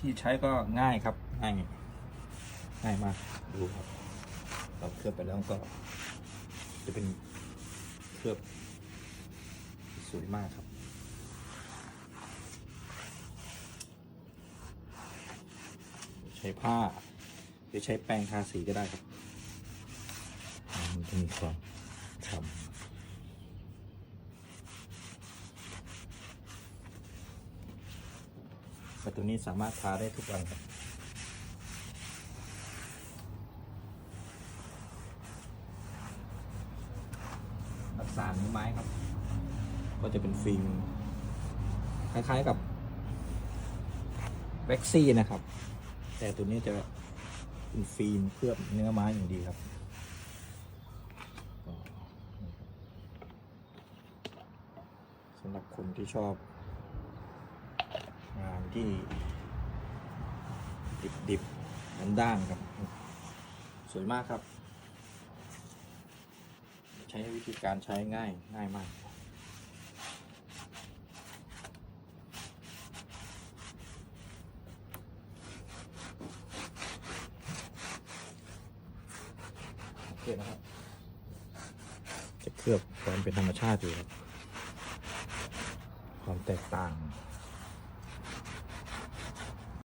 ธีใช้ก็ง่ายครับ ง่ายง่ายมากดูครับ เราเคลือบไปแล้วก็ จะเป็นเคลือบสวยมากครับใช้ผ้าหรือใช้แปรงทาสีก็ได้ครับมันจะมีความฉ่ำ แต่ตัวนี้สามารถทาได้ทุกวันครับรักษาเนื้อไม้ครับ ก็จะเป็นฟิล์มคล้ายๆกับแว็กซี่นะครับ แต่ตัวนี้จะเป็นฟิล์มเคลือบเนื้อไม้อย่างดีครับสำหรับคนที่ชอบ งานที่ ดิบๆด้านๆครับ สวยมากครับ ใช้วิธีการใช้ง่ายง่ายมากโอเคนะครับ จะเคลือบความเป็นธรรมชาติอยู่ครับความแตกต่าง ハハハハ!